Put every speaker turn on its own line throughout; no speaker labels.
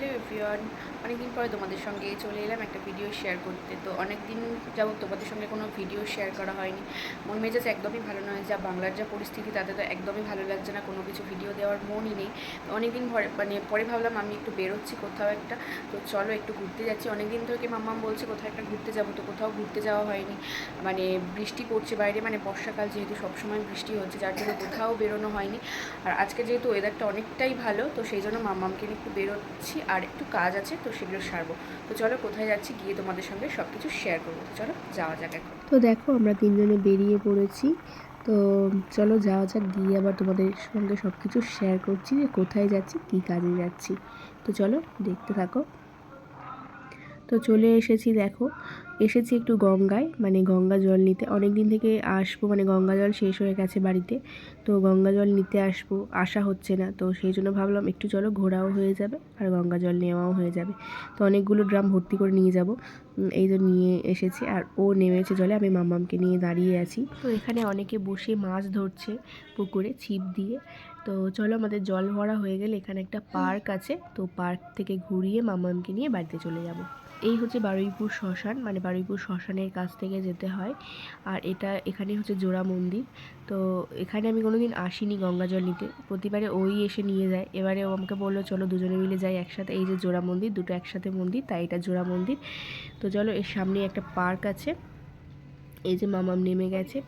Hello everyone অনেকদিন পরে তোমাদের সঙ্গে চলে এলাম একটা ভিডিও শেয়ার করতে। তো অনেক দিন যাবত তোমাদের সঙ্গে কোনো ভিডিও শেয়ার করা হয়নি। মন মেজাজ একদমই ভালো নয়, যা বাংলার যা পরিস্থিতি, তাতে তো একদমই ভালো লাগছে না, কোনো কিছু ভিডিও দেওয়ার মনই নেই। তো অনেকদিন পরে মানে পরে ভাবলাম আমি একটু বেরোচ্ছি কোথাও একটা। তো চলো একটু ঘুরতে যাচ্ছি। অনেক দিন থেকে মাম্মাম বলছে, কোথাও একটা ঘুরতে যাব। তো কোথাও ঘুরতে যাওয়া হয়নি। মানে বৃষ্টি পড়ছে বাইরে মানে বর্ষাকাল যেহেতু সবসময় বৃষ্টি হচ্ছে, যার জন্য কোথাও বেরোনো হয়নি। আর আজকে যেহেতু ওয়েদারটা অনেকটাই ভালো, তো সেই জন্য মাম্মামকে নিয়ে একটু বেরোচ্ছি। আর একটু কাজ আছে, তো সেগুলো সারবো। তো চলো, কোথায় যাচ্ছি গিয়ে তোমাদের সঙ্গে সব কিছু শেয়ার করব। তো চলো, যাওয়া যাক এখন।
তো দেখো, আমরা তিনজনে বেরিয়ে পড়েছি। তো চলো, যাওয়া যাক, গিয়ে আবার তোমাদের সঙ্গে সব কিছু শেয়ার করছি যে কোথায় যাচ্ছি, কী কাজে যাচ্ছি। তো চলো, দেখতে থাকো। তো চলে এসেছি, দেখো এসেছি একটু গঙ্গায় মানে গঙ্গা জল নিতে। অনেক দিন থেকে আসব মানে গঙ্গা জল শেষ হয়ে গেছে বাড়িতে, তো গঙ্গা জল নিতে আসব, আসা হচ্ছে না। তো সেই জন্য ভাবলাম একটু চলো ঘোরাও হয়ে যাবে, আর গঙ্গা জল নেওয়াও হয়ে যাবে। তো অনেকগুলো ড্রাম ভর্তি করে নিয়ে যাব। এই তো নিয়ে এসেছি, আর ও নেমেছে জলে, আমি মামামকে নিয়ে দাঁড়িয়ে আছি। তো এখানে অনেকে বসে মাছ ধরছে পুকুরে ছিপ দিয়ে। তো চলো আমাদের জল ভরা হয়ে গেলে এখানে একটা পার্ক আছে। তো পার্ক থেকে ঘুরিয়ে মামামকে নিয়ে বাড়িতে চলে যাব। এই হচ্ছে বারুইপুর শ্মশান মানে বারুইপুর শ্মশানের কাছ থেকে যেতে হয়। আর এটা এখানে হচ্ছে জোড়া মন্দির। তো এখানে আমি কোনো দিন আসিনি গঙ্গা জল নিতে। প্রতিবারে ওই এসে নিয়ে যায়। এবারে ও আমাকে বলল, চলো দুজনে মিলে যাই একসাথে। এই যে জোড়া মন্দির, দুটো একসাথে মন্দির, তাই এটা জোড়া মন্দির। তো চলো, এর সামনে একটা পার্ক আছে। এই যে মামাম নেমে গেছে।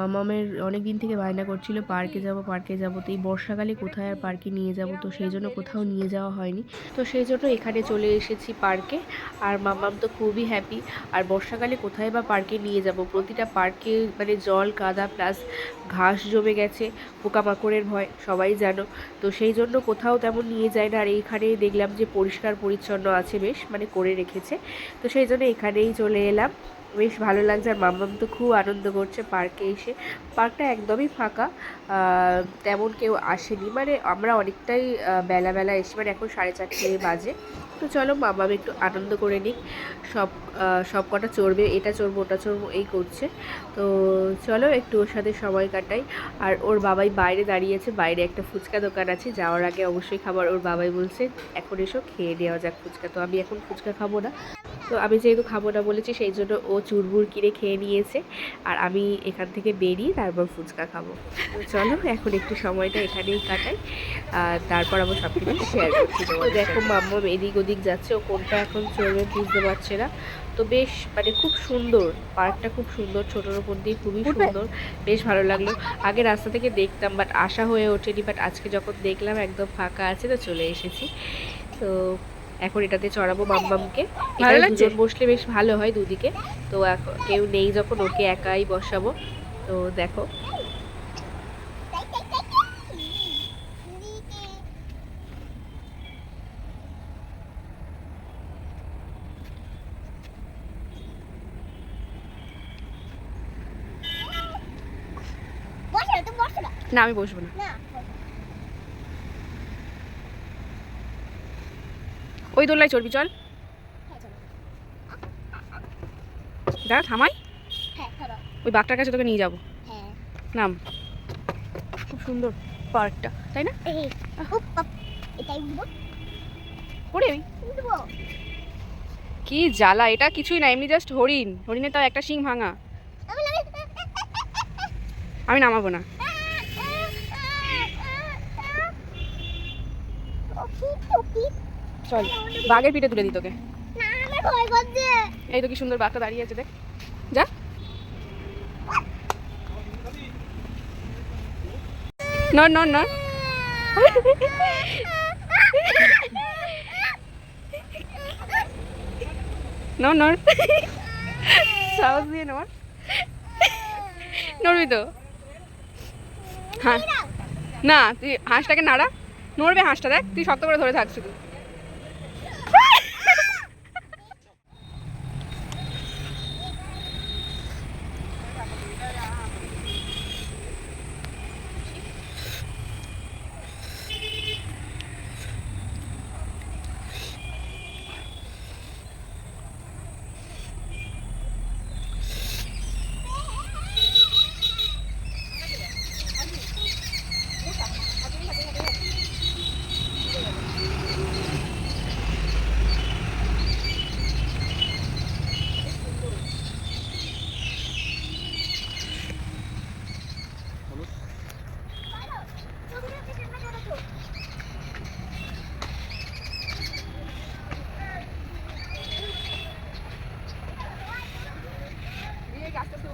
মামামের অনেক দিন থেকে বায়না করছিল, পার্কে যাব পার্কে যাব। তো এই বর্ষাকালে কোথায় আর পার্কে নিয়ে যাব? তো সেই জন্য কোথাও নিয়ে যাওয়া হয়নি। তো সেই জন্য এখানে চলে এসেছি পার্কে। আর মামাম তো খুবই হ্যাপি আর বর্ষাকালে কোথায় বা পার্কে নিয়ে যাব? প্রতিটা পার্কে মানে জল, কাদা প্লাস ঘাস জমে গেছে। পোকামাকড়ের ভয়, সবাই জানো। তো সেই জন্য কোথাও তেমন নিয়ে যায় না। আর এইখানে দেখলাম যে পরিষ্কার পরিচ্ছন্ন আছে বেশ মানে করে রেখেছে। তো সেই জন্য এখানেই চলে এলাম। বেশ ভালো লাগছে আর মাম্মাম তো খুব আনন্দ করছে পার্কে এসে। পার্কটা একদমই ফাঁকা তেমন কেউ আসেনি। মানে আমরা অনেকটাই বেলা বেলা এসে মানে এখন সাড়ে চারটে বাজে। তো চলো মামাম একটু আনন্দ করে নিক। সব সব কটা চড়বে, এটা চড়বো, ওটা চড়বো, এই করছে। তো চলো একটু ওর সাথে সময় কাটাই। আর ওর বাবাই বাইরে দাঁড়িয়েছে, বাইরে একটা ফুচকা দোকান আছে, যাওয়ার আগে অবশ্যই খাবার ওর বাবাই বলছে, এখন এসো, খেয়ে নেওয়া যাক ফুচকা। তো আমি এখন ফুচকা খাব না। তো আমি যেহেতু খাব না বলেছি সেই জন্য ও চুরমুর কিনে খেয়ে নিয়েছে। আর আমি এখান থেকে বেরিয়ে তারপর ফুচকা খাব। তো চলো এখন একটু সময়টা এখানেই কাটাই। আর তারপর আবার সব কিছু শেয়ার করছি দেখো মাম্মা এদিক ওদিক যাচ্ছে ও কোনটা এখন চলবে বুঝতে পারছে না। তো বেশ মানে খুব সুন্দর পার্কটা খুব সুন্দর ছোটোর উপর দিয়ে খুবই সুন্দর বেশ ভালো লাগল। আগে রাস্তা থেকে দেখতাম বাট আশা হয়ে ওঠেনি বাট আজকে যখন দেখলাম একদম ফাঁকা আছে তো চলে এসেছি। তো এখন এটাতে চড়াবো মাম্মামকে
ভালো
এখানে
লাগছে?
দুজন বসলে বেশ ভালো হয় দুদিকে। তো এখন কেউ নেই যখন ওকে একাই বসাবো। তো দেখো।
না।
আমি বসবো না। ওই দোলনায় চড়বি চল। দাঁড়া থামাই।
হ্যাঁ
ওই বাঘটার কাছে তোকে নিয়ে যাব।
হ্যাঁ।
নাম। খুব সুন্দর পার্কটা তাই না? ওরে। কি জ্বালা এটা কিছুই না এমনি জাস্ট হরিণ। হরিণের তাও একটা শিং ভাঙা।
আমি
নামাবো না। চল বাঘের পিঠে তুলে দিই তোকে। এই তো কি সুন্দর বাঘটা দাঁড়িয়ে আছে দেখ। যা। নর সাহস দিয়ে নর নড়বি তো। হ্যাঁ না তুই হাঁসটাকে নাড়া। নড়বে হাঁসটা দেখ। তুই শক্ত করে ধরে থাক শুধু।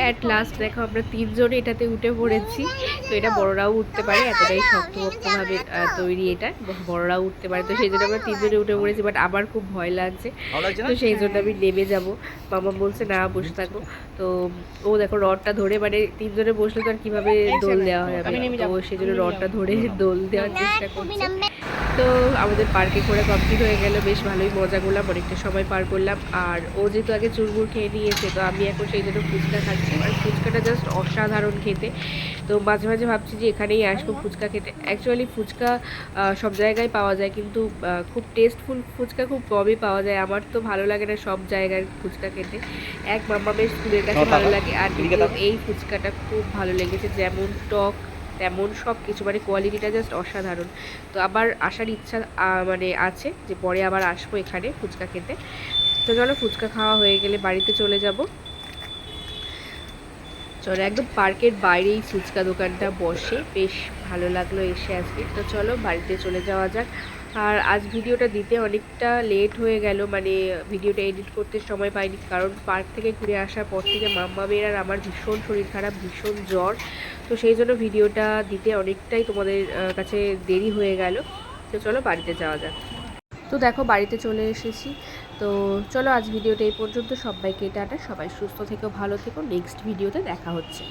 অ্যাট লাস্ট দেখো আমরা তিনজনে এটাতে উঠে পড়েছি। তো এটা বড়রাও উঠতে পারে এতটাই শক্তপোক্তভাবে আহ, তৈরি এটা বড়রাও উঠতে পারে। তো সেই জন্য আমরা তিনজনে উঠে পড়েছি বাট আমার খুব ভয় লাগছে। তো সেই জন্য আমি নেমে যাব। মামা বলছে না বসে থাকো। তো ও দেখো রডটা ধরে মানে তিনজনে বসলে তো আর কীভাবে দোল দেওয়া হয়
আমি নেমে
তো
যাব।
সেই জন্য রডটা ধরে দোল দেওয়ার চেষ্টা করছে। তো আমাদের পার্কে ঘোরা কমপ্লিট হয়ে গেল। বেশ ভালোই মজা করলাম অনেকটা সময় পার করলাম। আর ও যেহেতু আগে চুরমুর খেয়ে নিয়েছে তো আমি এখন সেই জন্য ফুচকা খাচ্ছি। আর ফুচকাটা জাস্ট অসাধারণ খেতে। তো মাঝে মাঝে ভাবছি যে এখানেই আসব ফুচকা খেতে। অ্যাকচুয়ালি ফুচকা সব জায়গায় পাওয়া যায় কিন্তু খুব টেস্টফুল ফুচকা খুব কমই পাওয়া যায়। আমার তো ভালো লাগে না সব জায়গার ফুচকা খেতে। এক মামামের স্কুলের কাছে ভালো লাগে। আর কিন্তু এই ফুচকাটা খুব ভালো লেগেছে। যেমন টক তেমন সব কিছু মানে কোয়ালিটিটা জাস্ট অসাধারণ। তো আবার আসার ইচ্ছা মানে আছে যে পরে আবার আসব এখানে ফুচকা খেতে। তো চলো ফুচকা খাওয়া হয়ে গেলে বাড়িতে চলে যাব। চলো একদম পার্কের বাইরেই ফুচকা দোকানটা বসে। বেশ ভালো লাগল এসে আজকে। তো চলো বাড়িতে চলে যাওয়া যাক। আর আজ ভিডিওটা দিতে অনেকটা লেট হয়ে গেল মানে ভিডিওটা এডিট করতে সময় পাইনি। কারণ পার্ক থেকে ঘুরে আসার পর থেকে মাম্মামের আর আমার ভীষণ শরীর খারাপ, ভীষণ জ্বর। তো সেই জন্য ভিডিওটা দিতে অনেকটাই তোমাদের কাছে দেরি হয়ে গেল। তো চলো বাড়িতে যাওয়া যাক। তো দেখো, বাড়িতে চলে এসেছি। তো চলো আজ ভিডিওটা এই পর্যন্ত। সবাইকে এটা সবাই সুস্থ থেকো, ভালো থেকো। নেক্সট ভিডিওতে দেখা হচ্ছে।